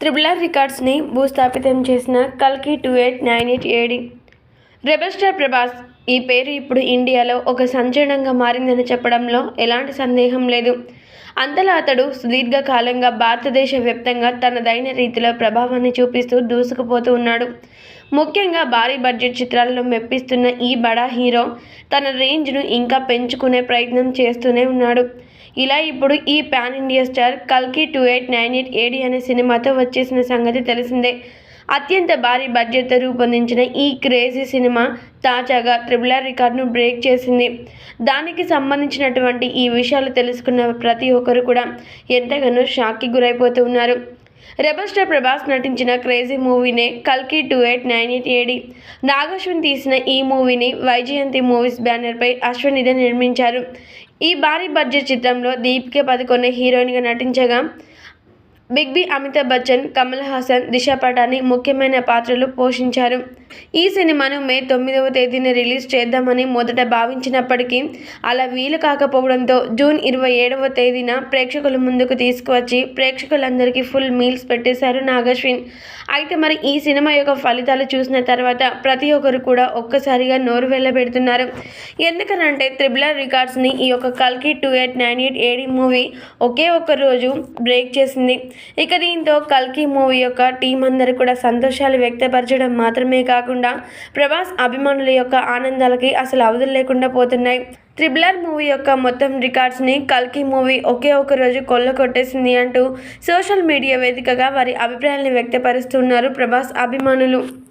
Triple R రికార్డ్స్ని భూస్థాపితం చేసిన కల్కి two eight nine eight AD. Rebel star Prabhas ఈ పేరు ఇప్పుడు ఇండియాలో ఒక సంచలనంగా మారిందని చెప్పడంలో ఎలాంటి సందేహం లేదు. అంతలా అతడు సుదీర్ఘకాలంగా భారతదేశ వ్యాప్తంగా తనదైన రీతిలో ప్రభావాన్ని చూపిస్తూ దూసుకుపోతూ ఉన్నాడు. ముఖ్యంగా భారీ బడ్జెట్ చిత్రాలను మెప్పిస్తున్న ఈ బడా హీరో తన రేంజ్ను ఇంకా పెంచుకునే ప్రయత్నం చేస్తూనే ఉన్నాడు. ఇలా ఇప్పుడు ఈ పాన్ ఇండియా స్టార్ కల్కి two eight nine eight AD అనే సినిమాతో వచ్చేసిన సంగతి తెలిసిందే. అత్యంత భారీ బడ్జెట్తో రూపొందించిన ఈ క్రేజీ సినిమా తాజాగా ట్రిపుల్ రికార్డును బ్రేక్ చేసింది. దానికి సంబంధించినటువంటి ఈ విషయాలు తెలుసుకున్న ప్రతి ఒక్కరు కూడా ఎంతగానో షాక్కి గురైపోతూ ఉన్నారు. రెబల్ స్టార్ ప్రభాస్ నటించిన క్రేజీ మూవీనే కల్కి two eight nine eight AD. Nagashwin తీసిన ఈ మూవీని వైజయంతి మూవీస్ బ్యానర్పై అశ్వనిధ నిర్మించారు. ఈ భారీ బడ్జెట్ చిత్రంలో దీపిక పదుకొనే హీరోయిన్గా నటించగా బిగ్ బి అమితాబ్ బచ్చన్ కమల్ హాసన్ దిశ పటాని ముఖ్యమైన పాత్రలు పోషించారు. ఈ సినిమాను మే తొమ్మిదవ తేదీన రిలీజ్ చేద్దామని మొదట భావించినప్పటికీ అలా వీలు కాకపోవడంతో జూన్ ఇరవై ఏడవ తేదీన ప్రేక్షకుల ముందుకు తీసుకువచ్చి ప్రేక్షకులందరికీ ఫుల్ మీల్స్ పెట్టేశారు నాగశ్విన్. అయితే మరి ఈ సినిమా యొక్క ఫలితాలు చూసిన తర్వాత ప్రతి ఒక్కరు కూడా ఒక్కసారిగా నోరు వెళ్ళబెడుతున్నారు ఎందుకనంటే త్రిబుల్ రికార్డ్స్ని ఈ యొక్క కల్కి two eight nine eight AD movie ఒకే ఒక్క రోజు బ్రేక్ చేసింది. ఇక దీంతో కల్కి మూవీ యొక్క టీం అందరూ కూడా సంతోషాలు వ్యక్తపరచడం మాత్రమే కాకుండా ప్రభాస్ అభిమానుల యొక్క ఆనందాలకి అసలు అవధులు లేకుండా పోతున్నాయి. త్రిబుల్ మూవీ యొక్క మొత్తం రికార్డ్స్ని కల్కి మూవీ ఒకే ఒక రోజు కొల్ల కొట్టేసింది అంటూ సోషల్ మీడియా వేదికగా వారి అభిప్రాయాలను వ్యక్తపరుస్తున్నారు ప్రభాస్ అభిమానులు.